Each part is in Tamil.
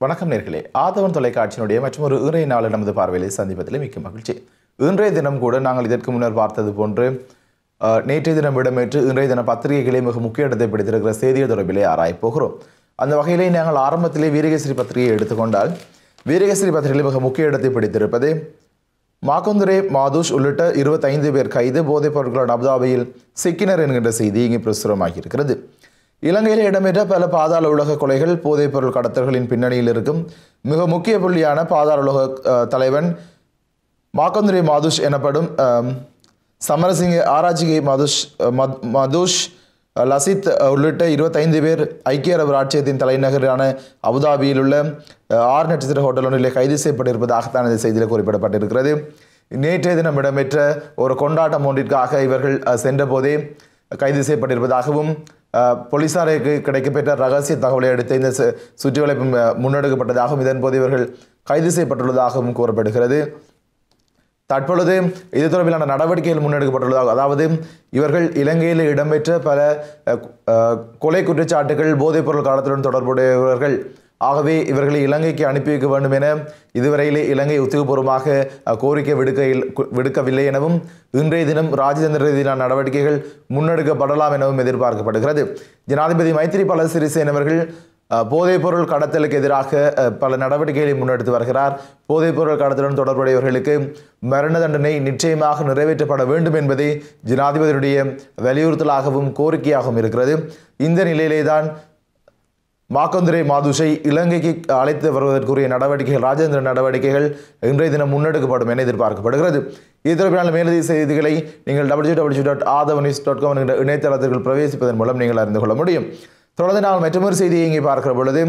வணக்கம் நேர்களே. ஆதவன் தொலைக்காட்சியினுடைய ஒரு இன்றைய நாளில் நமது பார்வையிலே சந்திப்பதில் மிக்க மகிழ்ச்சி. இன்றைய தினம் கூட நாங்கள் இதற்கு முன்னர் பார்த்தது போன்று நேற்றைய தினம் இடம்பெற்று இன்றைய தினம் பத்திரிகைகளே மிக முக்கிய இடத்தை பிடித்திருக்கிற செய்திகள் தொடர்பிலே ஆராயப்போகிறோம் அந்த வகையிலே நாங்கள் ஆரம்பத்திலே வீரகேசரி பத்திரிகையை எடுத்துக்கொண்டால் வீரகேசரி பத்திரிகையில் மிக முக்கிய இடத்தை பிடித்திருப்பது மாக்குந்துரே மாதுஷ் உள்ளிட்ட இருபத்தைந்து பேர் கைது போதைப் பொருட்களோட அபுதாபியில் சிக்கினர் என்கின்ற செய்தி இங்கே பிரசுரமாகியிருக்கிறது. இருக்கிறது இலங்கையில் இடம்பெற்ற பல பாதாள உலக கொலைகள் போதைப் பொருள் கடத்தல்களின் பின்னணியில் இருக்கும். மிக முக்கிய புள்ளியான பாதாள உலக தலைவன் மாக்கந்துரே மாதுஷ் எனப்படும் சமரசிங்க ஆராய்ச்சிகை மதுஷ் மத்- மதுஷ் லசித் உள்ளிட்ட இருபத்தைந்து பேர் ஐக்கிய அரபு ராச்சியத்தின் தலைநகரான அபுதாபியில் உள்ள அஹ், ஆறு நட்சத்திர ஹோட்டல் ஒன்றில் கைது செய்யப்பட்டிருப்பதாகத்தான் இந்த செய்தியில் குறிப்பிடப்பட்டிருக்கிறது. நேற்றைய தினம் இடம்பெற்ற ஒரு கொண்டாட்டம் ஒன்றிற்காக இவர்கள் சென்றபோதே கைது செய்யப்பட்டிருப்பதாகவும் போலீசாருக்கு கிடைக்கப்பெற்ற ரகசிய தகவலை அடுத்து இந்த சு- சுற்றிவளைப்பு முன்னெடுக்கப்பட்டதாகவும் இதன்போது இவர்கள் கைது செய்யப்பட்டுள்ளதாகவும் கூறப்படுகிறது. தற்பொழுது இது தொடர்பிலான நடவடிக்கைகள் முன்னெடுக்கப்பட்டுள்ளதாக அதாவது இவர்கள் இலங்கையில் இடம்பெற்ற பல கொலை குற்றச்சாட்டுகள் போதைப்பொருள் காலத்துடன் தொடர்புடையவர்கள் ஆகவே இவர்களை இலங்கைக்கு அனுப்பி வைக்க வேண்டும் என இதுவரையிலே இலங்கை உத்தியோகபூர்வமாக கோரிக்கை விடுக்கையில் கு- விடுக்கவில்லை எனவும் இன்றைய தினம் ராஜதந்திர ரீதியிலான நடவடிக்கைகள் முன்னெடுக்கப்படலாம் எனவும் எதிர்பார்க்கப்படுகிறது. ஜனாதிபதி மைத்திரிபால சிறிசேனவர்கள் போதைப்பொருள் கடத்தலுக்கு எதிராக பல நடவடிக்கைகளை முன்னெடுத்து வருகிறார். போதைப்பொருள் கடத்தலுடன் தொடர்புடையவர்களுக்கு மரண தண்டனை நிச்சயமாக நிறைவேற்றப்பட வேண்டும் என்பதே ஜனாதிபதியுடைய வலியுறுத்தலாகவும் கோரிக்கையாகவும் இருக்கிறது. இந்த நிலையிலே தான் மாக்கந்துரை மாதுஷை இலங்கைக்கு அழைத்து வருவதற்குரிய நடவடிக்கைகள் ராஜேந்திர நடவடிக்கைகள் இன்றைய தினம் முன்னெடுக்கப்படும் என எதிர்பார்க்கப்படுகிறது. இது தொடர்பான மேலதிக செய்திகளை நீங்கள் W W dot Athava news dot com என்கிற இணையதளத்திற்குள் பிரவேசிப்பதன் மூலம் நீங்கள் அறிந்து கொள்ள முடியும். தொடர்ந்து நாங்கள் மற்றொரு செய்தியை இங்கே பார்க்கிற பொழுது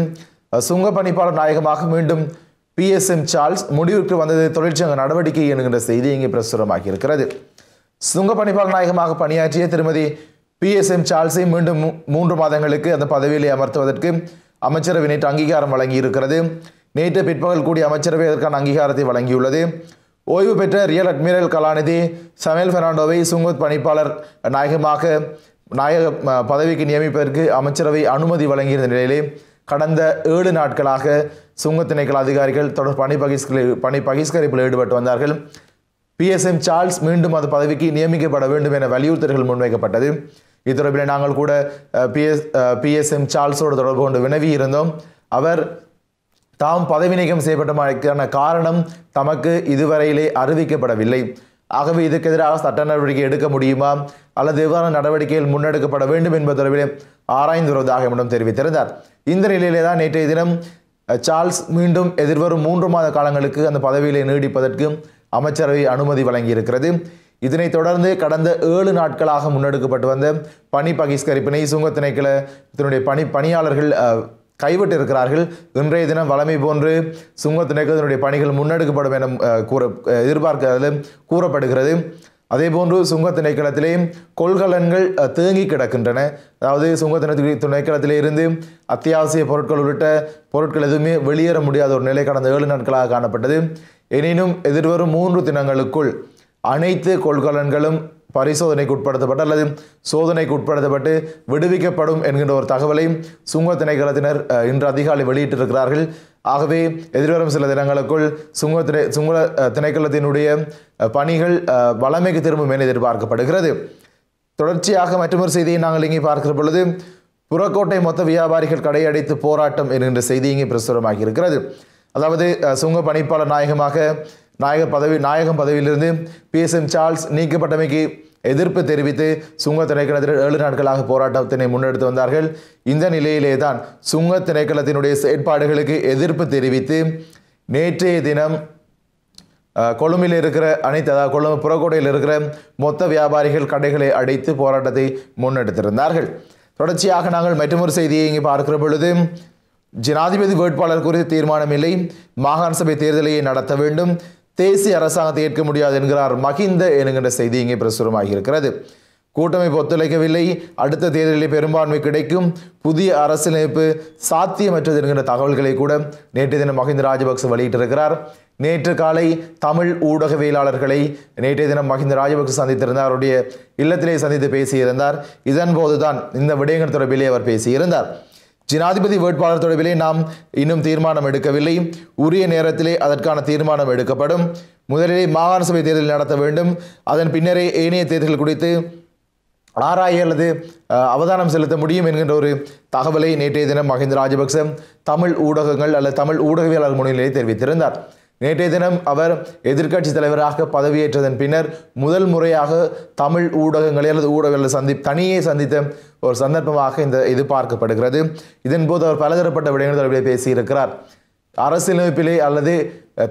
சுங்க பணிப்பாளர் நாயகமாக மீண்டும் பிஎஸ்எம் சார்ல்ஸ் முடிவுக்கு வந்தது தொழிற்சங்க நடவடிக்கை என்கின்ற செய்தி இங்கே பிரசுரமாகியிருக்கிறது. சுங்க பணிப்பாளர் நாயகமாக பணியாற்றிய திருமதி பிஎஸ்எம் சார்ல்ஸை மீண்டும் மூன்று மாதங்களுக்கு அந்த பதவியிலே அமர்த்துவதற்கு அமைச்சரவை நேற்று அங்கீகாரம் வழங்கியிருக்கிறது. நேற்று பிற்பகல் கூடிய அமைச்சரவை அதற்கான அங்கீகாரத்தை வழங்கியுள்ளது. ஓய்வு பெற்ற ரியல் அட்மிரல் கலாநிதி சமையல் பெர்னாண்டோவை சுங்கத் பணிப்பாளர் நாயகமாக நாயக பதவிக்கு நியமிப்பதற்கு அமைச்சரவை அனுமதி வழங்கியிருந்த நிலையிலே கடந்த ஏழு நாட்களாக சுங்க திணைக்கள அதிகாரிகள் தொடர் பணி பகிஷ்கரி பணி பகிஷ்கரிப்பில் ஈடுபட்டு வந்தார்கள். பிஎஸ்எம் சார்ல்ஸ் மீண்டும் அந்த பதவிக்கு நியமிக்கப்பட வேண்டும் என வலியுறுத்தல்கள் முன்வைக்கப்பட்டது. இது தொடர்பில் நாங்கள் கூட பிஎஸ் பிஎஸ்எம் சார்ல்ஸோடு தொடர்பு கொண்டு வினவி இருந்தோம் அவர் தாம் பதவி நீக்கம் செய்யப்பட்டமைக்கான காரணம் தமக்கு இதுவரையிலே அறிவிக்கப்படவில்லை. ஆகவே இதுக்கு எதிராக சட்ட நடவடிக்கை எடுக்க முடியுமா? அல்லது எவ்வாறு நடவடிக்கைகள் முன்னெடுக்கப்பட வேண்டும் என்பது தொடர்பிலே ஆராய்ந்து வருவதாக என்னிடம் தெரிவித்திருந்தார். இந்த நிலையிலே தான் நேற்றைய தினம் சார்ல்ஸ் மீண்டும் எதிர்வரும் மூன்று மாத காலங்களுக்கு அந்த பதவியிலே நீடிப்பதற்கு அமைச்சரவை அனுமதி வழங்கியிருக்கிறது. இதனைத் தொடர்ந்து கடந்த ஏழு நாட்களாக முன்னெடுக்கப்பட்டு வந்த பணி பகிஷ்கரிப்பினை சுங்க திணைக்களத்தினுடைய பணி பணியாளர்கள் கைவிட்டு இருக்கிறார்கள் இன்றைய தினம் வளமை போன்று சுங்க திணைக்களத்தினுடைய பணிகள் முன்னெடுக்கப்படும் என கூற அஹ், எதிர்பார்க்க கூறப்படுகிறது. அதே போன்று சுங்க திணைக்களத்திலே கொள்கலன்கள் தேங்கி கிடக்கின்றன. அதாவது சுங்க திணை திணைக்களத்திலே இருந்து அத்தியாவசிய பொருட்கள் உள்ளிட்ட பொருட்கள் எதுவுமே வெளியேற முடியாத ஒரு நிலை கடந்த ஏழு நாட்களாக காணப்பட்டது. எனினும் எதிர்வரும் மூன்று தினங்களுக்குள் அனைத்து கொள்கலன்களும் பரிசோதனைக்கு உட்படுத்தப்பட்டு அல்லது சோதனைக்கு உட்படுத்தப்பட்டு விடுவிக்கப்படும் என்கின்ற ஒரு தகவலை சுங்க திணைக்களத்தினர் இன்று அதிகாலை வெளியிட்டிருக்கிறார்கள். ஆகவே எதிர்வரும் சில தினங்களுக்குள் சுங்க திணை சுங்க திணைக்களத்தினுடைய பணிகள் வளமைக்கு திரும்பும் என எதிர்பார்க்கப்படுகிறது. தொடர்ச்சியாக மற்றொரு செய்தியை நாங்கள் இங்கே பார்க்கிற பொழுது புறக்கோட்டை மொத்த வியாபாரிகள் கடையடைத்து போராட்டம் என்கின்ற செய்தி இங்கே பிரசுரமாகி இருக்கிறது அதாவது சுங்க பணிப்பாளர் நாயகமாக நாயக பதவி நாயகம் பதவியிலிருந்து பிஎஸ்எம் சார்ல்ஸ் நீக்கப்பட்டமைக்கு எதிர்ப்பு தெரிவித்து சுங்க திணைக்களத்தில் ஏழு நாட்களாக போராட்டத்தினை முன்னெடுத்து வந்தார்கள். இந்த நிலையிலே தான் சுங்க திணைக்களத்தினுடைய செயற்பாடுகளுக்கு எதிர்ப்பு தெரிவித்து நேற்றைய தினம் கொழும்பில் இருக்கிற அனைத்து அதாவது கொழும்பு புறக்கோட்டையில் இருக்கிற மொத்த வியாபாரிகள் கடைகளை அடைத்து போராட்டத்தை முன்னெடுத்திருந்தார்கள். தொடர்ச்சியாக நாங்கள் மற்றொரு செய்தியை இங்கே பார்க்கிற பொழுது ஜனாதிபதி வேட்பாளர் குறித்து தீர்மானம் இல்லை மாகாண சபை தேர்தலையே நடத்த வேண்டும். தேசிய அரசாங்கத்தை ஏற்க முடியாது என்கிறார் மகிந்த என்கின்ற செய்தி இங்கே பிரசுரமாகி இருக்கிறது. கூட்டமைப்பு ஒத்துழைக்கவில்லை. அடுத்த தேர்தலில் பெரும்பான்மை கிடைக்கும். புதிய அரசியலமைப்பு சாத்தியமற்றது என்கின்ற தகவல்களை கூட நேற்று தினம் மஹிந்த ராஜபக்ச வெளியிட்டிருக்கிறார். நேற்று காலை தமிழ் ஊடகவியலாளர்களை நேற்றைய தினம் மஹிந்த ராஜபக்ச சந்தித்திருந்தார். அவருடைய இல்லத்திலே சந்தித்து பேசியிருந்தார். இதன் போதுதான் இந்த விடயங்கள் தொடர்பிலே அவர் பேசியிருந்தார். ஜனாதிபதி வேட்பாளர் தொடர்பிலே நாம் இன்னும் தீர்மானம் எடுக்கவில்லை. உரிய நேரத்திலே அதற்கான தீர்மானம் எடுக்கப்படும். முதலிலே மாகாண சபை தேர்தல் நடத்த வேண்டும். அதன் பின்னரே ஏனைய தேர்தல்கள் குறித்து ஆராய அல்லது அவதானம் செலுத்த முடியும் என்கின்ற ஒரு தகவலை நேற்றைய தினம் மஹிந்த ராஜபக்ச தமிழ் ஊடகங்கள் அல்லது தமிழ் ஊடகவியலாளர் முன்னிலையில் தெரிவித்திருந்தார். நேற்றைய தினம் அவர் எதிர்க்கட்சி தலைவராக பதவியேற்றதன் பின்னர் முதல் முறையாக தமிழ் ஊடகங்களை அல்லது ஊடகங்களை சந்தி தனியே சந்தித்த ஒரு சந்தர்ப்பமாக இந்த இது பார்க்கப்படுகிறது. இதன்போது அவர் பலதரப்பட்ட விடயங்கள் தொடர்பிலே பேசியிருக்கிறார். அரசியலமைப்பிலே அல்லது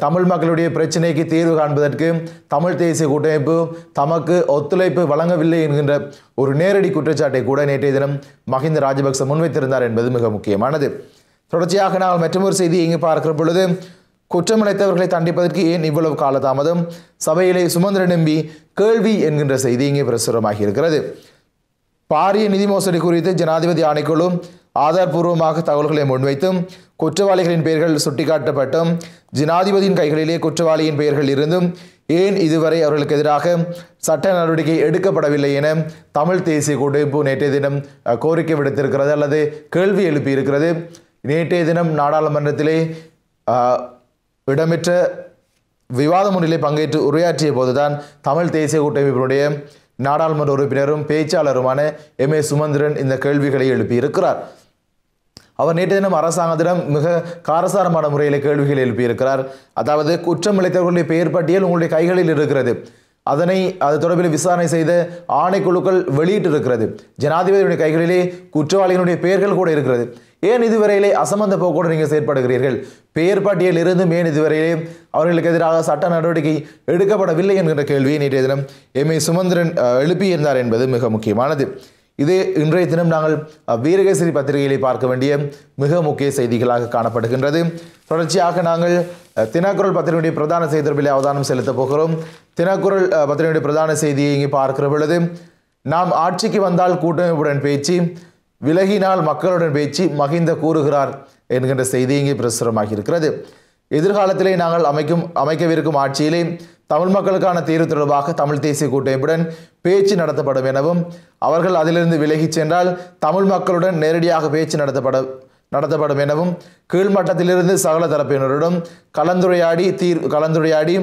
தமிழ் மக்களுடைய பிரச்சினைக்கு தீர்வு காண்பதற்கு தமிழ் தேசிய கூட்டமைப்பு தமக்கு ஒத்துழைப்பு வழங்கவில்லை என்கின்ற ஒரு நேரடி குற்றச்சாட்டை கூட நேற்றைய தினம் மஹிந்த ராஜபக்ச முன்வைத்திருந்தார் என்பது மிக முக்கியமானது. தொடர்ச்சியாக நாங்கள் மற்றொரு செய்தி இங்கு பார்க்கிற பொழுது குற்றமடைத்தவர்களை தண்டிப்பதற்கு ஏன் இவ்வளவு காலதாமதம்? சபையிலே சுமந்திர நம்பி கேள்வி என்கின்ற செய்தி இங்கே பிரசுரமாகி இருக்கிறது. பாரிய நிதி மோசடி குறித்து ஜனாதிபதி ஆணைக்குழு ஆதாரபூர்வமாக தகவல்களை முன்வைத்தும் குற்றவாளிகளின் பெயர்கள் சுட்டிக்காட்டப்பட்டும் ஜனாதிபதியின் கைகளிலே குற்றவாளியின் பெயர்கள் இருந்தும் ஏன் இதுவரை அவர்களுக்கு எதிராக சட்ட நடவடிக்கை எடுக்கப்படவில்லை என தமிழ் தேசிய கூட்டமைப்பு நேற்றைய தினம் கோரிக்கை விடுத்திருக்கிறது அல்லது கேள்வி எழுப்பியிருக்கிறது. நேற்றைய தினம் நாடாளுமன்றத்திலே இடம்பெற்ற விவாதம் ஒன்றிலே பங்கேற்று உரையாற்றிய போதுதான் தமிழ் தேசிய கூட்டமைப்பினுடைய நாடாளுமன்ற உறுப்பினரும் பேச்சாளருமான எம் ஏ சுமந்திரன் இந்த கேள்விகளை எழுப்பியிருக்கிறார். அவர் நேற்று தினம் அரசாங்கத்திடம் மிக காரசாரமான முறையில் கேள்விகள் எழுப்பியிருக்கிறார். அதாவது குற்றம் இழைத்தவர்களுடைய பெயர் பட்டியல் உங்களுடைய கைகளில் இருக்கிறது. அதனை அது தொடர்பில் விசாரணை செய்த ஆணைக்குழுக்கள் வெளியிட்டிருக்கிறது. ஜனாதிபதியுடைய கைகளிலே குற்றவாளிகளுடைய பெயர்கள் கூட இருக்கிறது. ஏன் இதுவரையிலே அசமந்த போக்கோடு நீங்கள் செயற்படுகிறீர்கள்? பெயர் பட்டியல் இருந்தும் ஏன் இதுவரையிலே அவர்களுக்கு எதிராக சட்ட நடவடிக்கை எடுக்கப்படவில்லை என்கின்ற கேள்வியை நேற்றைய தினம் எம் ஏ சுமந்திரன் எழுப்பியிருந்தார் என்பது மிக முக்கியமானது. இது இன்றைய தினம் நாங்கள் வீரகேசரி பத்திரிகையிலே பார்க்க வேண்டிய மிக முக்கிய செய்திகளாக காணப்படுகின்றது. தொடர்ச்சியாக நாங்கள் தினக்குரல் பத்திரிகையுடைய பிரதான செய்தி தொடர்பிலே அவதானம் செலுத்தப் போகிறோம். தினக்குரல் பத்திரிகையுடைய பிரதான செய்தியை இங்கே பார்க்கிற பொழுது நாம் ஆட்சிக்கு வந்தால் கூட்டமைப்புடன் பேச்சு விலகினால் மக்களுடன் பேச்சு மகிந்த கூறுகிறார் என்கின்ற செய்தி இங்கே பிரசுரமாகி இருக்கிறது. எதிர்காலத்திலே நாங்கள் அமைக்கும் அமைக்கவிருக்கும் ஆட்சியிலே தமிழ் மக்களுக்கான தீர்வு தொடர்பாக தமிழ் தேசிய கூட்டமைப்புடன் பேச்சு நடத்தப்படும் எனவும் அவர்கள் அதிலிருந்து விலகிச் சென்றால் தமிழ் மக்களுடன் நேரடியாக பேச்சு நடத்தப்பட நடத்தப்படும் எனவும் கீழ்மட்டத்திலிருந்து சகல தரப்பினருடன் கலந்துரையாடி தீர் கலந்துரையாடி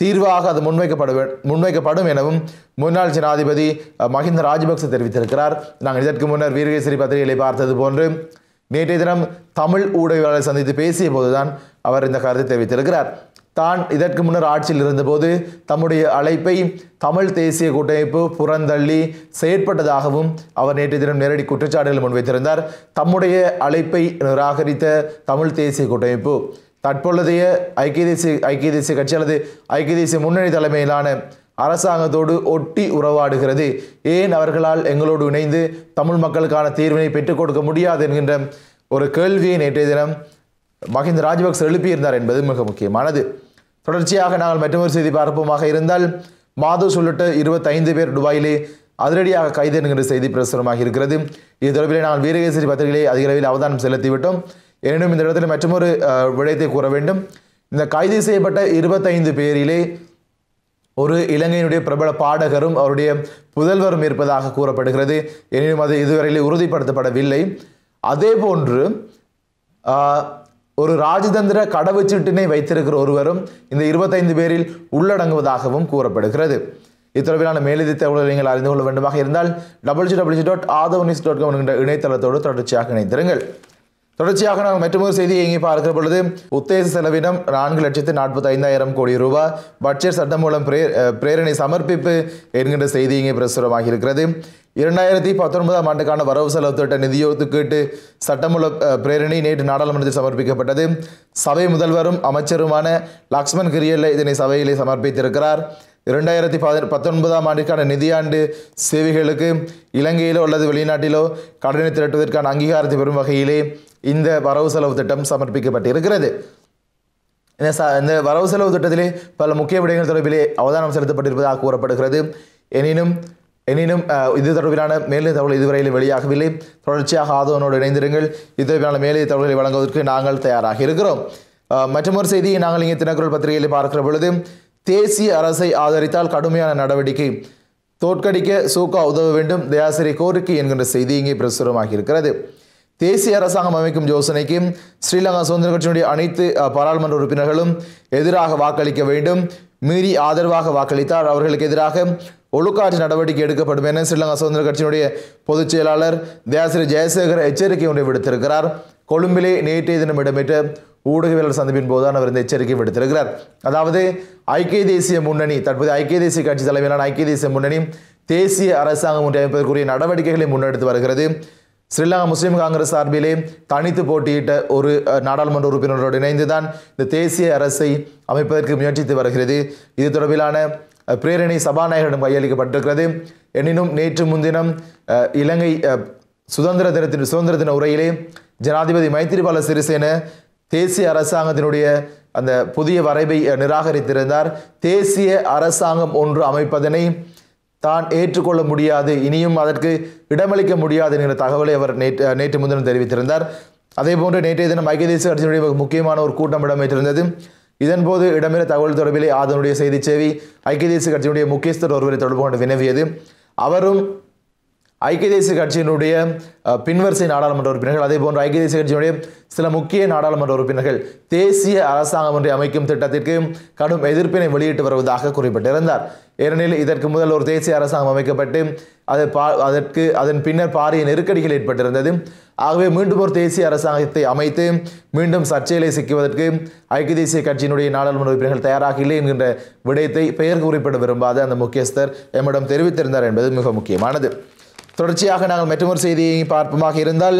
தீர்வாக அது முன்வைக்கப்பட முன்வைக்கப்படும் எனவும் முன்னாள் ஜனாதிபதி மஹிந்த ராஜபக்ச தெரிவித்திருக்கிறார். நாங்கள் இதற்கு முன்னர் வீரகேசரி பத்திரிகைகளை பார்த்தது போன்று நேற்றைய தினம் தமிழ் ஊடகங்களை சந்தித்து பேசிய போதுதான் அவர் இந்த கருத்தை தெரிவித்திருக்கிறார். தான் இதற்கு முன்னர் ஆட்சியில் இருந்தபோது தம்முடைய அழைப்பை தமிழ் தேசிய கூட்டமைப்பு புறந்தள்ளி செயற்பட்டதாகவும் அவர் நேற்று தினம் நேரடி குற்றச்சாட்டுகள் முன்வைத்திருந்தார். தம்முடைய அழைப்பை நிராகரித்த தமிழ் தேசிய கூட்டமைப்பு தற்பொழுதைய ஐக்கிய தேசிய ஐக்கிய தேசிய கட்சி அல்லது ஐக்கிய தேசிய முன்னணி தலைமையிலான அரசாங்கத்தோடு ஒட்டி உறவாடுகிறது. ஏன் அவர்களால் எங்களோடு இணைந்து தமிழ் மக்களுக்கான தீர்வினை பெற்றுக் கொடுக்க முடியாது என்கின்ற ஒரு கேள்வியை நேற்றைய தினம் மஹிந்த ராஜபக்ச எழுப்பியிருந்தார் என்பது மிக முக்கியமானது. தொடர்ச்சியாக நாங்கள் மற்றொரு செய்தி பார்ப்போமாக இருந்தால் மாது உள்ளிட்ட இருபத்தைந்து பேர் துபாயிலே அதிரடியாக கைது என்கின்ற செய்தி பிரசுரமாக இருக்கிறது. இது தொடர்பில் நாங்கள் வீரகேசரி பத்திரிகையை அதிக அளவில் அவதானம் செலுத்திவிட்டோம். எனினும் இந்த இடத்தில் மற்றொரு விடயத்தை கூற வேண்டும். இந்த கைது செய்யப்பட்ட இருபத்தைந்து பேரிலே ஒரு இலங்கையினுடைய பிரபல பாடகரும் அவருடைய புதல்வரும் இருப்பதாக கூறப்படுகிறது. எனினும் அது இதுவரையில் உறுதிப்படுத்தப்படவில்லை. அதே போன்று ஒரு ராஜதந்திர கடவுச்சீட்டினை வைத்திருக்கிற ஒருவரும் இந்த இருபத்தைந்து பேரில் உள்ளடங்குவதாகவும் கூறப்படுகிறது. இத்தொடர்பிலான மேலதி தகவல்களை நீங்கள் அறிந்து கொள்ள வேண்டுமாக இருந்தால் W W dot Athav news dot com என்கின்ற இணையதளத்தோடு தொடர்ச்சியாக இணைந்திருங்கள். தொடர்ச்சியாக நாங்கள் மற்றொரு செய்தியை இங்கே பார்க்கிற பொழுது உத்தேச செலவினம் நான்கு லட்சத்து நாற்பத்தி ஐந்தாயிரம் கோடி ரூபாய் பட்ஜெட் சட்டம் மூலம் பிரே பிரேரணை சமர்ப்பிப்பு என்கின்ற செய்தி இங்கே பிரசுரமாக இருக்கிறது. இரண்டாயிரத்தி பத்தொன்பதாம் ஆண்டுக்கான வரவு செலவு திட்ட நிதி ஒதுக்கீட்டு சட்டமூல பிரேரணி பிரேரணை நேற்று நாடாளுமன்றத்தில் சமர்ப்பிக்கப்பட்டது. சபை முதல்வரும் அமைச்சருமான லக்ஷ்மண் கிரியல்ல இதனை சபையிலே சமர்ப்பித்திருக்கிறார். இரண்டாயிரத்தி பதி பத்தொன்பதாம் ஆண்டிற்கான நிதியாண்டு சேவைகளுக்கு இலங்கையிலோ அல்லது வெளிநாட்டிலோ கடனை திரட்டுவதற்கான அங்கீகாரத்தை பெறும் வகையிலே இந்த வரவு செலவு திட்டம் சமர்ப்பிக்கப்பட்டிருக்கிறது. இந்த ச இந்த வரவு செலவு திட்டத்திலே பல முக்கிய விடயங்கள் தொடர்பிலே அவதானம் செலுத்தப்பட்டிருப்பதாக கூறப்படுகிறது. எனினும் எனினும் இது தொடர்பிலான மேலும் தகவல் இதுவரையில் வெளியாகவில்லை. தொடர்ச்சியாக ஆதவனோடு இணைந்திருங்கள். இது தொடர்பிலான மேலும் தகவல்களை வழங்குவதற்கு நாங்கள் தயாராக இருக்கிறோம். மற்றொரு செய்தியை நாங்கள் இங்கே தினக்குரல் பத்திரிகையில் பார்க்கிற பொழுது தேசிய அரசை ஆதரித்தால் கடுமையான நடவடிக்கை தோற்கடிக்க சூகா உதவ வேண்டும் தயாசிரி கோரிக்கை என்கின்ற செய்தி இங்கே பிரசுரமாகி இருக்கிறது. தேசிய அரசாங்கம் அமைக்கும் யோசனைக்கு ஸ்ரீலங்கா சுதந்திர கட்சியினுடைய அனைத்து பாராளுமன்ற உறுப்பினர்களும் எதிராக வாக்களிக்க வேண்டும். மீறி ஆதரவாக வாக்களித்தால் அவர்களுக்கு எதிராக ஒழுக்காற்று நடவடிக்கை எடுக்கப்படும் என ஸ்ரீலங்கா சுதந்திர கட்சியினுடைய பொதுச் செயலாளர் தயாசிரி ஜெயசேகர் எச்சரிக்கை ஒன்றை விடுத்திருக்கிறார். கொழும்பிலே நேற்றைய தினம் இடம்பெற்ற ஊடகவியலாளர் சந்திப்பின் போதுதான் அவர் இந்த எச்சரிக்கை விடுத்திருக்கிறார். அதாவது ஐக்கிய தேசிய முன்னணி தற்போது ஐக்கிய தேசிய கட்சி தலைமையிலான ஐக்கிய தேசிய முன்னணி தேசிய அரசாங்கம் ஒன்றை அமைப்பதற்குரிய நடவடிக்கைகளை முன்னெடுத்து வருகிறது. ஸ்ரீலங்கா முஸ்லீம் காங்கிரஸ் சார்பிலே தனித்து போட்டியிட்ட ஒரு நாடாளுமன்ற உறுப்பினரோடு இணைந்துதான் இந்த தேசிய அரசை அமைப்பதற்கு முயற்சித்து வருகிறது. இது தொடர்பிலான பிரேரணை சபாநாயகரிடம் கையளிக்கப்பட்டிருக்கிறது. எனினும் நேற்று முன்தினம் இலங்கை சுதந்திர தினத்தின் சுதந்திர தின உரையிலே ஜனாதிபதி மைத்திரிபால சிறிசேன தேசிய அரசாங்கத்தினுடைய அந்த புதிய வரைவை நிராகரித்திருந்தார். தேசிய அரசாங்கம் ஒன்று அமைப்பதனை தான் ஏற்றுக்கொள்ள முடியாது. இனியும் அதற்கு இடமளிக்க முடியாது என்கிற தகவலை அவர் நேற்று நேற்று முன்தினம் தெரிவித்திருந்தார். அதே போன்று நேற்றைய தினம் ஐக்கிய தேசிய கட்சியினுடைய முக்கியமான ஒரு கூட்டம் இடம்பெற்றிருந்தது. இதன்போது இடம்பெற தகவல் தொடர்பிலே அதனுடைய செய்தி சேவை ஐக்கிய தேசிய கட்சியினுடைய முக்கியஸ்தர் ஒருவரை தொடர்பு கொண்டு வினவியது. அவரும் ஐக்கிய தேசிய கட்சியினுடைய பின்வரிசை நாடாளுமன்ற உறுப்பினர்கள் அதே போன்று ஐக்கிய தேசிய கட்சியினுடைய சில முக்கிய நாடாளுமன்ற உறுப்பினர்கள் தேசிய அரசாங்கம் ஒன்றை அமைக்கும் திட்டத்திற்கு கடும் எதிர்ப்பினை வெளியிட்டு வருவதாக குறிப்பிட்டிருந்தார். ஏனெனில் இதற்கு முதல் ஒரு தேசிய அரசாங்கம் அமைக்கப்பட்டு அது பா அதற்கு அதன் பின்னர் பாரிய நெருக்கடிகள் ஏற்பட்டிருந்தது. ஆகவே மீண்டும் ஒரு தேசிய அரசாங்கத்தை அமைத்து மீண்டும் சர்ச்சைகளை சிக்குவதற்கு ஐக்கிய தேசிய கட்சியினுடைய நாடாளுமன்ற உறுப்பினர்கள் தயாராக இல்லை என்கின்ற விடயத்தை பெயர் குறிப்பிட விரும்பாத அந்த முக்கியஸ்தர் எம்மிடம் தெரிவித்திருந்தார் என்பது மிக முக்கியமானது. தொடர்ச்சியாக நாங்கள் மற்றொரு செய்தியை பார்ப்போமாக இருந்தால்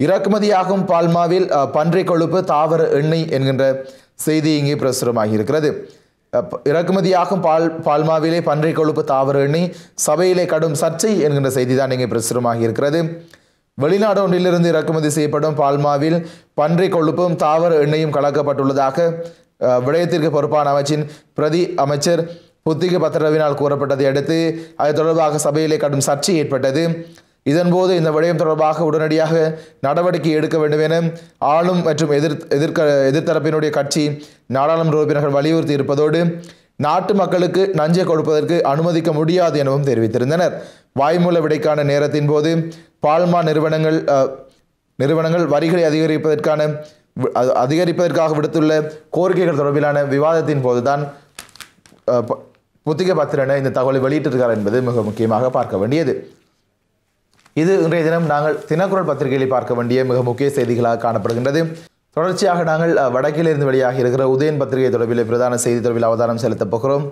இறக்குமதியாகும் பால்மாவில் பன்றை கொழுப்பு தாவர எண்ணெய் என்கின்ற செய்தி இங்கே பிரசுரமாகி இருக்கிறது இறக்குமதியாகும் பால் பால்மாவிலே பன்றை கொழுப்பு தாவர எண்ணெய் சபையிலே கடும் சர்ச்சை என்கின்ற செய்தி தான் இங்கே பிரசுரமாக இருக்கிறது. வெளிநாடு ஒன்றிலிருந்து இறக்குமதி செய்யப்படும் பால்மாவில் பன்றை கொழுப்பும் தாவர எண்ணெயும் கலக்கப்பட்டுள்ளதாக விடயத்திற்கு பொறுப்பான அமைச்சின் பிரதி அமைச்சர் புத்திக பத்திரவினால் கூறப்பட்டதை அடுத்து அது தொடர்பாக சபையிலே கடும் சர்ச்சை ஏற்பட்டது. இதன்போது இந்த விடயம் தொடர்பாக உடனடியாக நடவடிக்கை எடுக்க வேண்டும் என ஆளும் மற்றும் எதிர் எதிர்க்க எதிர்த்தரப்பினுடைய கட்சி நாடாளுமன்ற உறுப்பினர்கள் வலியுறுத்தி இருப்பதோடு நாட்டு மக்களுக்கு நஞ்சை கொடுப்பதற்கு அனுமதிக்க முடியாது எனவும் தெரிவித்திருந்தனர். வாய்மூல விடைக்கான நேரத்தின் போது பால்மா நிறுவனங்கள் நிறுவனங்கள் வரிகளை அதிகரிப்பதற்கான அதிகரிப்பதற்காக விடுத்துள்ள கோரிக்கைகள் தொடர்பிலான விவாதத்தின் போதுதான் புத்திக பத்திரனை இந்த தகவலை வெளியிட்டிருக்கார் என்பது மிக முக்கியமாக பார்க்க வேண்டியது. இது இன்றைய தினம் நாங்கள் தினக்குரல் பத்திரிகையில் பார்க்க வேண்டிய மிக முக்கிய செய்திகளாக காணப்படுகின்றது. தொடர்ச்சியாக நாங்கள் வடக்கிலிருந்து வெளியாக இருக்கிற உதயன் பத்திரிகை தொடர்பில் பிரதான செய்தி தொடர்பில் அவதானம் செலுத்தப் போகிறோம்.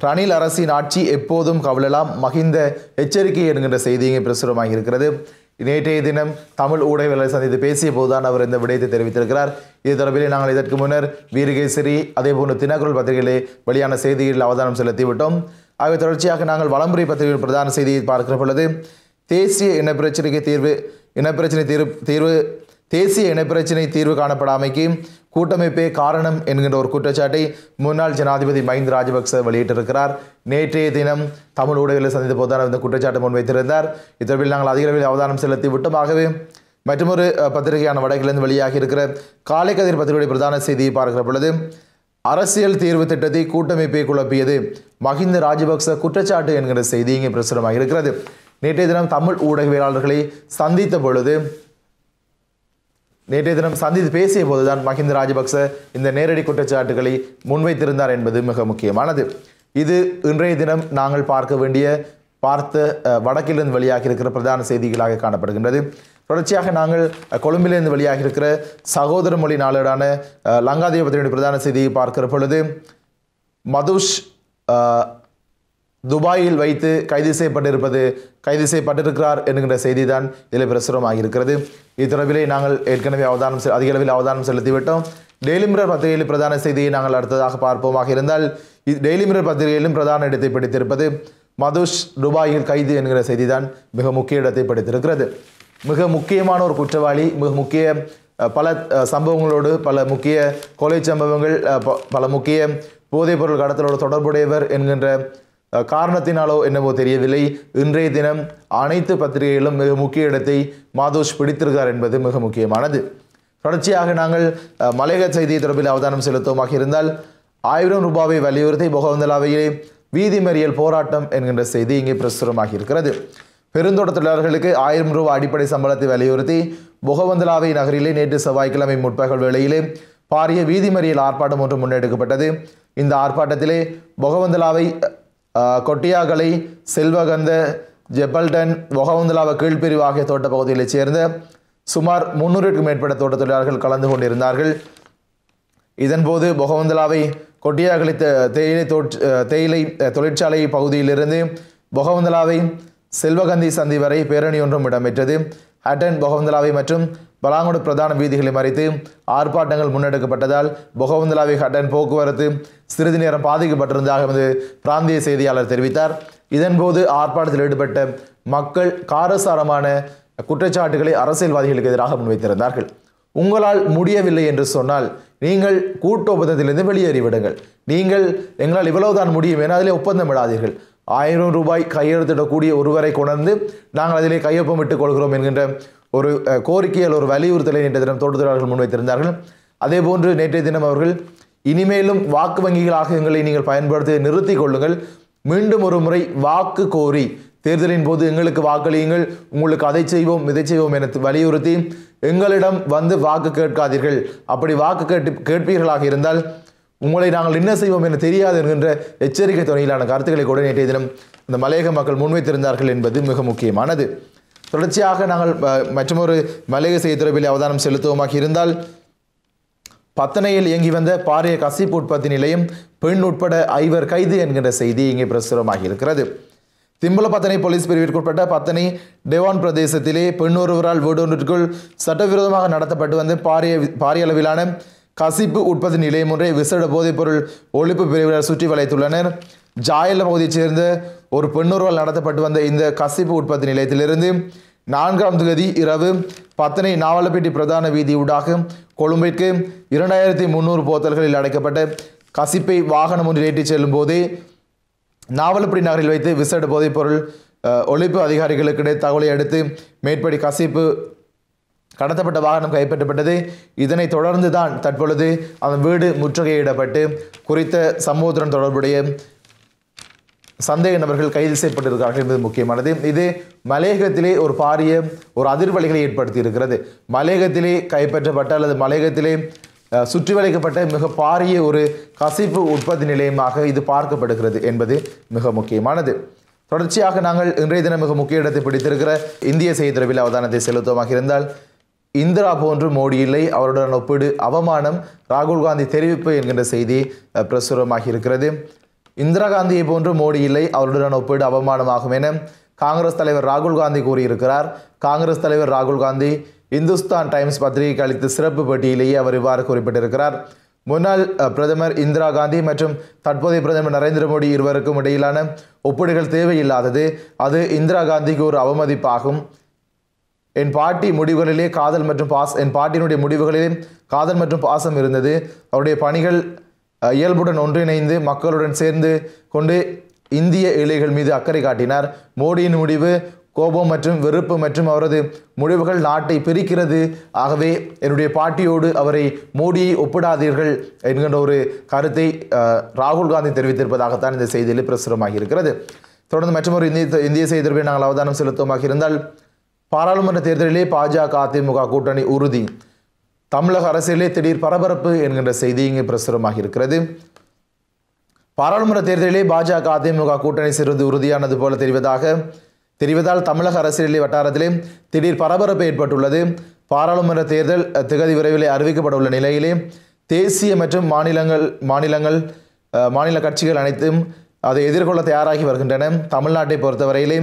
ரணில் அரசின் ஆட்சி எப்போதும் கவலலாம் மகிந்த எச்சரிக்கை என்கின்ற செய்தியை பிரசுரமாக பிரசுரமாகி இருக்கிறது. நேற்றைய தினம் தமிழ் ஊடகங்களை சந்தித்து பேசிய போதுதான் அவர் இந்த விடயத்தை தெரிவித்திருக்கிறார். இது தொடர்பிலே நாங்கள் இதற்கு முன்னர் வீரகேசரி அதேபோன்று தினக்குரல் பத்திரிகையிலே வெளியான செய்திகளில் அவதானம் செலுத்திவிட்டோம். ஆகவே தொடர்ச்சியாக நாங்கள் வளம்புரை பத்திரிகையில் பிரதான செய்தியை பார்க்கிற பொழுது தேசிய இனப்பிரச்சனைக்கு தீர்வு இனப்பிரச்சனை தீர்வு தீர்வு தேசிய இனப்பிரச்சனை தீர்வு காணப்படாமைக்கு கூட்டமைப்பே காரணம் என்கின்ற ஒரு குற்றச்சாட்டை முன்னாள் ஜனாதிபதி மஹிந்த ராஜபக்ச வெளியிட்டிருக்கிறார். நேற்றைய தினம் தமிழ் ஊடகங்களை சந்தித்த போதுதான் இந்த குற்றச்சாட்டை முன்வைத்திருந்தார். இத்தொடர்பில் நாங்கள் அதிக அளவில் அவதானம் செலுத்தி விட்டமாகவே மற்றொரு பத்திரிகையான வடக்கிலிருந்து வெளியாகி இருக்கிற காலை கதிர் பத்திரிகையுடைய பிரதான செய்தியை பார்க்கிற பொழுது அரசியல் தீர்வு திட்டத்தை கூட்டமைப்பை குழப்பியது மஹிந்த ராஜபக்ச குற்றச்சாட்டு என்கிற செய்தி இங்கே பிரசுரமாக இருக்கிறது நேற்றைய தினம் தமிழ் ஊடகவியலாளர்களை சந்தித்த பொழுது நேற்றைய தினம் சந்தித்து பேசிய போதுதான் மஹிந்த ராஜபக்ச இந்த நேரடி குற்றச்சாட்டுகளை முன்வைத்திருந்தார் என்பது மிக முக்கியமானது. இது இன்றைய தினம் நாங்கள் பார்க்க வேண்டிய பார்த்த வடக்கிலிருந்து வெளியாகி இருக்கிற பிரதான செய்திகளாக காணப்படுகின்றது. தொடர்ச்சியாக நாங்கள் கொழும்பிலிருந்து வெளியாகி இருக்கிற சகோதர மொழி நாளேடான அஹ், பிரதான செய்தியை பார்க்கிற பொழுது மதுஷ் துபாயில் வைத்து கைது செய்யப்பட்டிருப்பது கைது செய்யப்பட்டிருக்கிறார் என்கின்ற செய்தி தான் இதில் பிரசுரமாகியிருக்கிறது. இத்தொடர்பிலே இது தொடர்பிலே நாங்கள் ஏற்கனவே அவதானம் செ- அதிக அளவில் அவதானம் செலுத்திவிட்டோம். டெய்லி மிரர் பத்திரிகையில் பிரதான செய்தியை நாங்கள் அடுத்ததாக பார்ப்போமாக இருந்தால் இது டெய்லி மிரர் பத்திரிகையிலும் பிரதான இடத்தை பிடித்திருப்பது மதுஷ் துபாயில் கைது என்கிற செய்தி தான் மிக முக்கிய இடத்தை பிடித்திருக்கிறது. மிக முக்கியமான ஒரு குற்றவாளி மிக முக்கிய பல சம்பவங்களோடு பல முக்கிய கொலை சம்பவங்கள் பல முக்கிய போதைப்பொருள் கடத்தலோடு தொடர்புடையவர் என்கின்ற காரணத்தினாலோ என்னவோ தெரியவில்லை. இன்றைய தினம் அனைத்து பத்திரிகைகளிலும் மிக முக்கிய இடத்தை மாதோஷ் பிடித்திருக்கிறார் என்பது மிக முக்கியமானது. தொடர்ச்சியாக நாங்கள் மலையக செய்தி தொடர்பில் அவதானம் செலுத்தோமாக இருந்தால் ஆயிரம் ரூபாவை வலியுறுத்தி பொகவந்தலாவையிலே வீதி மறியல் போராட்டம் என்கின்ற செய்தி இங்கே பிரசுரமாக இருக்கிறது. பெருந்தோட்ட தொழிலாளர்களுக்கு ஆயிரம் ரூபாய் அடிப்படை சம்பளத்தை வலியுறுத்தி பொகவந்தலாவை நகரிலே நேற்று செவ்வாய்க்கிழமை முற்பகல் வேளையிலே பாரிய வீதி மறியல் ஆர்ப்பாட்டம் ஒன்று முன்னெடுக்கப்பட்டது. இந்த ஆர்ப்பாட்டத்திலே பொகவந்தலாவை கொட்டியாகலை செல்வகந்த ஜெபல்டன் பொகவந்தலாவ கீழ்பிரிவு ஆகிய தோட்ட பகுதிகளைச் சேர்ந்த சுமார் முன்னூறுக்கும் மேற்பட்ட தோட்ட தொழிலாளர்கள் கலந்து கொண்டிருந்தார்கள். இதன்போது பொகவந்தலாவை கொட்டியாகலை தேயிலை தோற் தேயிலை தொழிற்சாலை பகுதியிலிருந்து பொகவந்தலாவை செல்வகந்தி சந்தி வரை பேரணி ஒன்றும் இடம்பெற்றது. ஹட்டன் பொகவந்தலாவை மற்றும் பலாங்குடு பிரதான வீதிகளை மறைத்து ஆர்ப்பாட்டங்கள் முன்னெடுக்கப்பட்டதால் பொகவந்தலாவை ஹட்டன் போக்குவரத்து சிறிது நேரம் பாதிக்கப்பட்டிருந்ததாக எமது பிராந்திய செய்தியாளர் தெரிவித்தார். இதன்போது ஆர்ப்பாட்டத்தில் ஈடுபட்ட மக்கள் காரசாரமான குற்றச்சாட்டுகளை அரசியல்வாதிகளுக்கு எதிராக முன்வைத்திருந்தார்கள். உங்களால் முடியவில்லை என்று சொன்னால் நீங்கள் கூட்டு ஒப்பந்தத்திலிருந்து வெளியேறிவிடுங்கள். நீங்கள் எங்களால் இவ்வளவுதான் முடியும் என அதிலே ஒப்பந்தம் விடாதீர்கள் ஆயிரம் ரூபாய் கையெழுத்திடக்கூடிய ஒருவரை கொணர்ந்து நாங்கள் அதிலே கையொப்பமிட்டுக் கொள்கிறோம் என்கின்ற ஒரு கோரிக்கை கோரிக்கையில் ஒரு வலியுறுத்தலை நேற்றைய தினம் தோட்டத்தொழிலாளர்கள் முன்வைத்திருந்தார்கள். அதேபோன்று நேற்றைய தினம் அவர்கள் இனிமேலும் வாக்கு வங்கிகளாக எங்களை நீங்கள் பயன்படுத்தி நிறுத்திக் கொள்ளுங்கள். மீண்டும் ஒரு முறை வாக்கு கோரி தேர்தலின் போது எங்களுக்கு வாக்களியுங்கள். உங்களுக்கு அதை செய்வோம் இதை செய்வோம் என வலியுறுத்தி எங்களிடம் வந்து வாக்கு கேட்காதீர்கள். அப்படி வாக்கு கேட்டு கேட்பீர்களாக இருந்தால் உங்களை நாங்கள் என்ன செய்வோம் என தெரியாது என்கின்ற எச்சரிக்கை துணையிலான கருத்துக்களை கூட நேற்றைய தினம் இந்த மலையக மக்கள் முன்வைத்திருந்தார்கள் என்பது மிக முக்கியமானது. தொடர்ச்சியாக நாங்கள் மற்றொரு மலையக செய்தித்துறையில் அவதானம் செலுத்துவோமாக இருந்தால் பத்தனையில் இயங்கி வந்த பாரிய கசிப்பு உற்பத்தி நிலையம் பெண் உட்பட ஐவர் கைது என்கின்ற செய்தி இங்கே பிரசுரமாகி இருக்கிறது. திம்பலப்பத்தனை போலீஸ் பிரிவிற்குட்பட்ட பத்தனை டெவான் பிரதேசத்திலே பெண் ஒருவரால் வீடொன்றிற்குள் சட்டவிரோதமாக நடத்தப்பட்டு வந்த பாரிய பாரிய அளவிலான கசிப்பு உற்பத்தி நிலையம் ஒன்றை விசேட போதைப்பொருள் ஒழிப்பு பிரிவினர் சுற்றி வளைத்துள்ளனர். ஜாயல பகுதியைச் சேர்ந்த ஒரு பெண்ணொருவால் நடத்தப்பட்டு வந்த இந்த கசிப்பு உற்பத்தி நிலையத்திலிருந்து நான்காம் தேதி இரவு பத்தனை நாவலப்பேட்டி பிரதான வீதி ஊடாக கொழும்பிற்கு இரண்டாயிரத்தி முந்நூறு போத்தல்களில் அடைக்கப்பட்ட கசிப்பை வாகனம் ஒன்றில் ஏற்றிச் செல்லும் போதே நாவலப்படி நகரில் வைத்து விசேட போதைப்பொருள் பொருள் ஒழிப்பு அதிகாரிகளுக்கிடையே தகவலை அடுத்து மேற்படி கசிப்பு கடத்தப்பட்ட வாகனம் கைப்பற்றப்பட்டது. இதனை தொடர்ந்து தான் தற்பொழுது அந்த வீடு முற்றுகையிடப்பட்டு குறித்த சம்பவத்துடன் தொடர்புடைய சந்தேக நபர்கள் கைது செய்யப்பட்டிருக்கிறார்கள் என்பது முக்கியமானது. இது மலையகத்திலே ஒரு பாரிய ஒரு அதிர்வலைகளை ஏற்படுத்தி இருக்கிறது மலையகத்திலே கைப்பற்றப்பட்ட அல்லது மலையகத்திலே சுற்றி வளைக்கப்பட்ட மிக பாரிய ஒரு கசிப்பு உற்பத்தி நிலையமாக இது பார்க்கப்படுகிறது என்பது மிக முக்கியமானது. தொடர்ச்சியாக நாங்கள் இன்றைய தினம் மிக முக்கிய இடத்தை பிடித்திருக்கிற இந்திய செய்தித்துறையில் அவதானத்தை செலுத்துவமாக இருந்தால் இந்திரா போன்று மோடி இல்லை அவருடன் ஒப்பிடு அவமானம் ராகுல் காந்தி தெரிவிப்பு என்கின்ற செய்தி பிரசுரமாகி இருக்கிறது. இந்திரா காந்தியை போன்று மோடி இல்லை அவருடன் ஒப்பிடு அவமானமாகும் என காங்கிரஸ் தலைவர் ராகுல் காந்தி கூறியிருக்கிறார். காங்கிரஸ் தலைவர் ராகுல் காந்தி இந்துஸ்தான் டைம்ஸ் பத்திரிகைக்கு அளித்த சிறப்பு பேட்டியிலேயே அவர் இவ்வாறு குறிப்பிட்டிருக்கிறார். முன்னாள் பிரதமர் இந்திரா காந்தி மற்றும் தற்போதைய பிரதமர் நரேந்திர மோடி இருவருக்கும் இடையிலான ஒப்பீடுகள் தேவையில்லாதது. அது இந்திரா காந்திக்கு ஒரு அவமதிப்பாகும். என் பாட்டி முடிவுகளிலே காதல் மற்றும் பாஸ் என் பாட்டியினுடைய முடிவுகளிலே காதல் மற்றும் பாசம் இருந்தது. அவருடைய பணிகள் இயல்புடன் ஒன்றிணைந்து மக்களுடன் சேர்ந்து கொண்டு இந்திய ஏழைகள் மீது அக்கறை காட்டினார். மோடியின் முடிவு கோபம் மற்றும் வெறுப்பு மற்றும் அவரது முடிவுகள் நாட்டை பிரிக்கிறது. ஆகவே என்னுடைய பாட்டியோடு அவரை மோடியை ஒப்பிடாதீர்கள் என்கின்ற ஒரு கருத்தை ராகுல் காந்தி தெரிவித்திருப்பதாகத்தான் இந்த செய்தியில் பிரசுரமாகி இருக்கிறது. தொடர்ந்து மற்றொரு இந்திய இந்திய செய்தியை நாங்கள் அவதானம் செலுத்துவமாக இருந்தால் பாராளுமன்ற தேர்தலிலே பாஜக அதிமுக கூட்டணி உறுதி. தமிழக அரசியலே திடீர் பரபரப்பு என்கின்ற செய்தி இங்கு பிரசுரமாக இருக்கிறது. பாராளுமன்ற தேர்தலிலே பாஜக அதிமுக கூட்டணி சிறிது உறுதியானது போல தெரிவதாக தெரிவதால் தமிழக அரசியலே வட்டாரத்திலே திடீர் பரபரப்பு ஏற்பட்டுள்ளது. பாராளுமன்ற தேர்தல் திகதி விரைவிலே அறிவிக்கப்பட உள்ள நிலையிலே தேசிய மற்றும் மாநிலங்கள் மாநிலங்கள் மாநில கட்சிகள் அனைத்தும் அதை எதிர்கொள்ள தயாராகி வருகின்றன. தமிழ்நாட்டை பொறுத்தவரையிலே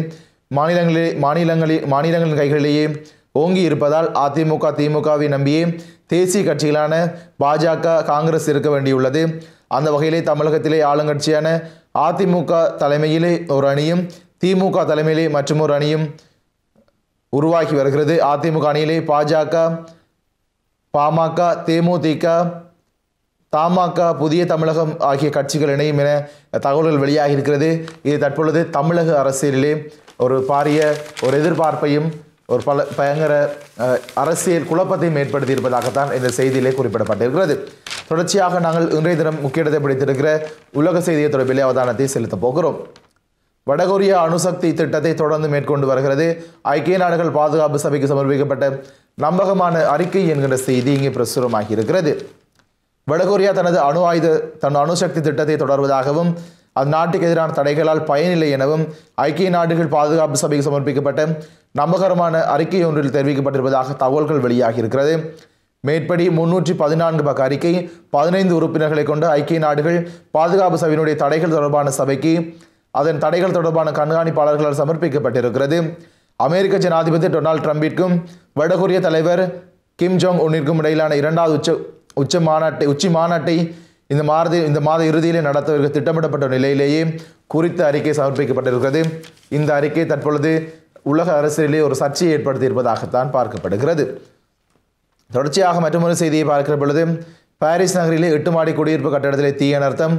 மாநிலங்களிலே மாநிலங்களில் மாநிலங்களின் கைகளிலேயே ஓங்கி இருப்பதால் அதிமுக திமுகவை நம்பியே தேசிய கட்சிகளான பாஜக காங்கிரஸ் இருக்க வேண்டியுள்ளது. அந்த வகையிலே தமிழகத்திலே ஆளுங்கட்சியான அதிமுக தலைமையிலே ஒரு அணியும் திமுக தலைமையிலே மற்றும் ஒரு அணியும் உருவாகி வருகிறது. அதிமுக அணியிலே பாஜக பாமக தேமுதிக தமாக புதிய தமிழகம் ஆகிய கட்சிகள் இணையும் என தகவல்கள் வெளியாகி இருக்கிறது. இது தற்பொழுது தமிழக அரசியலிலே ஒரு பாரிய ஒரு எதிர்பார்ப்பையும் ஒரு பல பயங்கர அரசியல் குழப்பத்தையும் ஏற்படுத்தியிருப்பதாகத்தான் இந்த செய்தியிலே குறிப்பிடப்பட்டிருக்கிறது. தொடர்ச்சியாக நாங்கள் இன்றைய தினம் முக்கியத்தை பிடித்திருக்கிற உலக செய்தியை தொடர்பிலே அவதானத்தை செலுத்தப் போகிறோம். வடகொரியா அணுசக்தி திட்டத்தை தொடர்ந்து மேற்கொண்டு வருகிறது. ஐக்கிய நாடுகள் பாதுகாப்பு சபைக்கு சமர்ப்பிக்கப்பட்ட நம்பகமான அறிக்கை என்கின்ற செய்தி இங்கே பிரசுரமாகி இருக்கிறது வடகொரியா தனது அணு ஆயுத தன் அணுசக்தி திட்டத்தை தொடர்வதாகவும் அந்நாட்டுக்கு எதிரான தடைகளால் பயனில்லை எனவும் ஐக்கிய நாடுகள் பாதுகாப்பு சபைக்கு சமர்ப்பிக்கப்பட்ட நம்பகரமான அறிக்கை ஒன்றில் தெரிவிக்கப்பட்டிருப்பதாக தகவல்கள் வெளியாகி இருக்கிறது மேற்படி முன்னூற்றி பதினான்கு பக்க அறிக்கை பதினைந்து உறுப்பினர்களை கொண்ட ஐக்கிய நாடுகள் பாதுகாப்பு சபையினுடைய தடைகள் தொடர்பான சபைக்கு அதன் தடைகள் தொடர்பான கண்காணிப்பாளர்களால் சமர்ப்பிக்கப்பட்டிருக்கிறது. அமெரிக்க ஜனாதிபதி டொனால்ட் ட்ரம்பிற்கும் வடகொரிய தலைவர் கிம் ஜோங் உன்னிற்கும் இடையிலான இரண்டாவது உச்ச உச்ச மாநாட்டை உச்சி மாநாட்டை இந்த மாத இந்த மாத இறுதியிலே நடத்தவிருக்க திட்டமிடப்பட்ட நிலையிலேயே குறித்த அறிக்கை சமர்ப்பிக்கப்பட்டிருக்கிறது. இந்த அறிக்கை தற்பொழுது உலக அரசியலிலே ஒரு சர்ச்சையை ஏற்படுத்தியிருப்பதாகத்தான் பார்க்கப்படுகிறது. தொடர்ச்சியாக மற்றொரு செய்தியை பார்க்கிற பொழுது பாரிஸ் நகரிலே எட்டு மாடி குடியிருப்பு கட்டடத்திலே தீயனர்த்தம்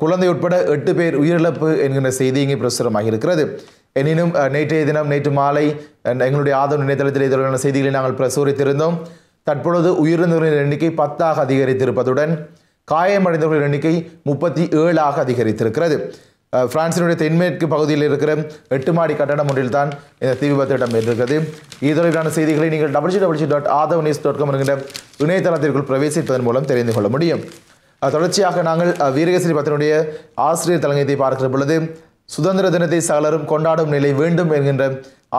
குழந்தை உட்பட எட்டு பேர் உயிரிழப்பு என்கின்ற செய்தி இங்கே பிரசுரமாக இருக்கிறது எனினும் நேற்றைய தினம் நேற்று மாலை எங்களுடைய ஆதரவு இணையதளத்தில் இது தொடர்பான செய்திகளை நாங்கள் பிரசுரித்திருந்தோம். தற்பொழுது உயிரிழந்தவர்களின் எண்ணிக்கை பத்தாக அதிகரித்திருப்பதுடன் காயமடைந்தவர்களின் எண்ணிக்கை முப்பத்தி ஏழாக அதிகரித்திருக்கிறது. பிரான்சினுடைய தென்மேற்கு பகுதியில் இருக்கிற எட்டு மாடி கட்டடம் ஒன்றில் தான் இந்த தீ விபத்து இடம்பெற்றிருக்கிறது. இது தொடர்பான செய்திகளை நீங்கள் W W dot Athav news dot com என்கிற இணையதளத்திற்குள் பிரவேசிப்பதன் மூலம் தெரிந்து கொள்ள முடியும். தொடர்ச்சியாக நாங்கள் வீரகசிரி வீரகேசரி பத்தினுடைய ஆசிரியர் தலைமையத்தை பார்க்கிற பொழுது சுதந்திர தினத்தை சகலரும் கொண்டாடும் நிலை வேண்டும் என்கின்ற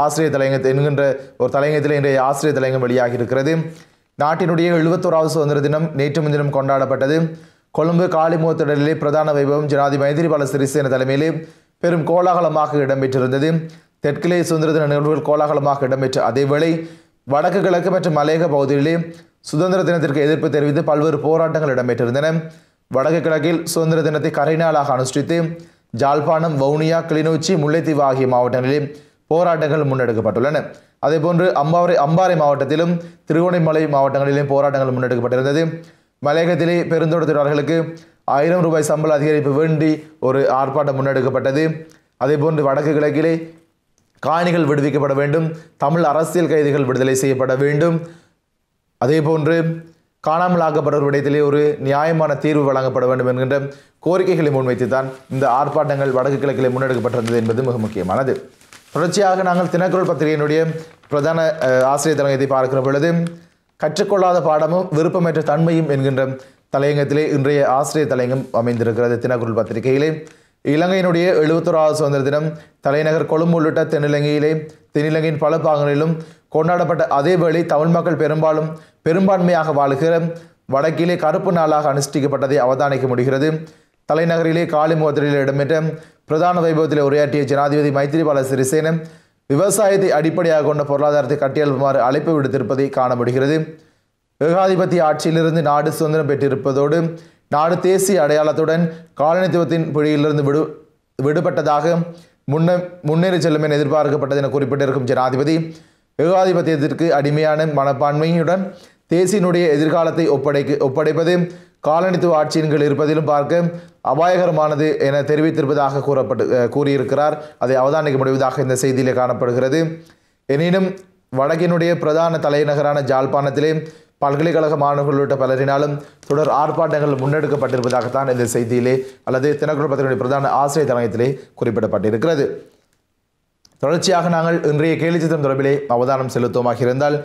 ஆசிரியர் தலையங்கத்தை என்கின்ற ஒரு தலையங்கத்தில் இன்றைய ஆசிரியர் தலையங்கம் வெளியாகி இருக்கிறது நாட்டினுடைய எழுபத்தோராவது சுதந்திர தினம் நேற்று முன்தினம் கொண்டாடப்பட்டது. கொழும்பு காளிமுகத்திடலிலே பிரதான வைபவம் ஜனாதி மைத்திரிபால சிறிசேன தலைமையிலே பெரும் கோலாகலமாக இடம்பெற்றிருந்தது. தெற்கிலே சுதந்திர தின நிகழ்வுகள் கோலாகலமாக இடம்பெற்ற அதேவேளை வடக்கு கிழக்கு மற்றும் மலையக பகுதிகளிலே சுதந்திர தினத்திற்கு எதிர்ப்பு தெரிவித்து பல்வேறு போராட்டங்கள் இடம்பெற்றிருந்தன. வடக்கு கிழக்கில் சுதந்திர தினத்தை கரைநாளாக அனுஷ்டித்து ஜாழ்ப்பாணம் வவுனியா கிளிநொச்சி முல்லைத்தீவு ஆகிய மாவட்டங்களிலே போராட்டங்கள் முன்னெடுக்கப்பட்டுள்ளன. அதேபோன்று அம்பாறை அம்பாறை மாவட்டத்திலும் திருகோணமலை மாவட்டங்களிலும் போராட்டங்கள் முன்னெடுக்கப்பட்டிருந்தது. மலையகத்திலே பெருந்தோட்ட தொழிலாளர்களுக்கு ஆயிரம் ரூபாய் சம்பள அதிகரிப்பு வேண்டி ஒரு ஆர்ப்பாட்டம் முன்னெடுக்கப்பட்டது. அதேபோன்று வடக்கு கிழக்கிலே காணிகள் விடுவிக்கப்பட வேண்டும். தமிழ் அரசியல் கைதிகள் விடுதலை செய்யப்பட வேண்டும். அதேபோன்று காணாமல் ஆக்கப்பட்டவர் விடயத்திலே ஒரு நியாயமான தீர்வு வழங்கப்பட வேண்டும் என்கின்ற கோரிக்கைகளை முன்வைத்து தான் இந்த ஆர்ப்பாட்டங்கள் வடக்கு கிழக்கிலே முன்னெடுக்கப்பட்டிருந்தது என்பது மிக முக்கியமானது. தொடர்ச்சியாக நாங்கள் தினக்குரல் பத்திரிகையினுடைய பிரதான ஆசிரியர் தலையங்கத்தை பார்க்கிற பொழுது கற்றுக்கொள்ளாத பாடமும் விருப்பமற்ற தன்மையும் என்கின்ற தலையங்கத்திலே இன்றைய ஆசிரியர் தலையங்கம் அமைந்திருக்கிறது தினக்குரல் பத்திரிகையிலே. இலங்கையினுடைய எழுபத்தோராவது சுதந்திர தினம் தலைநகர் கொழும்பு உள்ளிட்ட தென்னிலங்கையிலே தென்னிலங்கையின் பல பாகங்களிலும் கொண்டாடப்பட்ட அதேவேளை தமிழ் மக்கள் பெரும்பாலும் பெரும்பான்மையாக வாழுகிற வடக்கிலே கருப்பு நாளாக அனுஷ்டிக்கப்பட்டதை அவதானிக்க முடிகிறது. தலைநகரிலே காளிமுகத்திரியில் இடம்பெற்ற பிரதான வைபவத்தில் உரையாற்றிய ஜனாதிபதி மைத்திரிபால சிறிசேன விவசாயத்தை அடிப்படையாக கொண்ட பொருளாதாரத்தை கட்டியெழுப்புமாறு அழைப்பு விடுத்திருப்பதை காண முடிகிறது ஏகாதிபத்திய ஆட்சியிலிருந்து நாடு சுதந்திரம் பெற்றிருப்பதோடு நாடு தேசிய அடையாளத்துடன் காலனித்துவத்தின் பிடியிலிருந்து விடு விடுபட்டதாக முன்ன முன்னேறி செல்லும் என எதிர்பார்க்கப்பட்டது என குறிப்பிட்டிருக்கும் ஜனாதிபதி ஏகாதிபத்தியத்திற்கு அடிமையான மனப்பான்மையுடன் தேசியனுடைய எதிர்காலத்தை ஒப்படைக்க ஒப்படைப்பது காலனித்துவ ஆட்சியின்கள் இருப்பதிலும் பார்க்க அபாயகரமானது என தெரிவித்திருப்பதாக கூறப்பட்டு கூறியிருக்கிறார். அதை அவதானிக்க முடிவதாக இந்த செய்தியிலே காணப்படுகிறது. எனினும் வடக்கினுடைய பிரதான தலைநகரான ஜாழ்ப்பாணத்திலே பல்கலைக்கழக மாணவர்கள் உள்ளிட்ட பலரினாலும் தொடர் ஆர்ப்பாட்டங்கள் முன்னெடுக்கப்பட்டிருப்பதாகத்தான் இந்த செய்தியிலே அல்லது தினக்குழு பத்திரிகை பிரதான ஆசிரியர் தலைமையத்திலே குறிப்பிடப்பட்டிருக்கிறது. தொடர்ச்சியாக நாங்கள் இன்றைய கேலி சித்திரம் தொடர்பிலே அவதானம் செலுத்துவோமாக இருந்தால்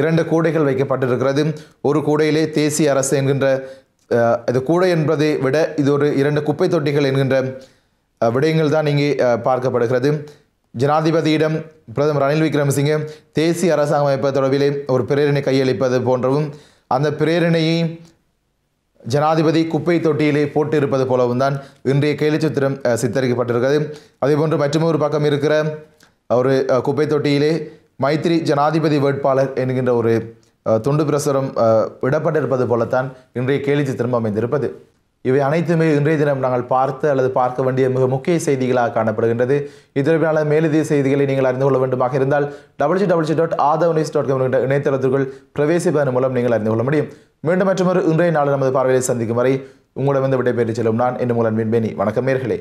இரண்டு கூடைகள் வைக்கப்பட்டிருக்கிறது. ஒரு கூடையிலே தேசிய அரசு என்கின்ற இது கூடை என்பதை விட இது ஒரு இரண்டு குப்பை தொட்டிகள் என்கின்ற விடயங்கள் தான் இங்கே பார்க்கப்படுகிறது. ஜனாதிபதியிடம் பிரதமர் ரணில் விக்ரமசிங்கே தேசிய அரசாங்கம் அமைப்பு தொடர்பிலே ஒரு பிரேரணை கையளிப்பது போன்றவும் அந்த பிரேரணையை ஜனாதிபதி குப்பை தொட்டியிலே போட்டு இருப்பது போலவும் தான் இன்றைய கேலி சித்திரம் சித்தரிக்கப்பட்டிருக்கிறது. அதேபோன்று மற்றொரு பக்கம் இருக்கிற ஒரு குப்பை தொட்டியிலே மைத்திரி ஜனாதிபதி வேட்பாளர் என்கின்ற ஒரு துண்டு பிரசுரம் விடப்பட்டிருப்பது போலத்தான் இன்றைய கேலி சித்திரம் அமைந்திருப்பது. இவை அனைத்துமே இன்றைய தினம் நாங்கள் பார்த்து அல்லது பார்க்க வேண்டிய மிக முக்கிய செய்திகளாக காணப்படுகின்றது. இதற்கான மேலதிக செய்திகளை நீங்கள் அறிந்து கொள்ள வேண்டுமாக இருந்தால் W W dot Athav news dot com என்ற இணையதளத்திற்குள் பிரவேசிப்பதன் மூலம் நீங்கள் அறிந்து கொள்ள முடியும். மீண்டும் மற்றொரு இன்றைய நாள் நமது பார்வையை சந்திக்கும் வரை உங்களிடம் வந்து விடைபெற்று செல்லும் நான் என்று மூலம் மின்பேனி வணக்கம் நேர்களே.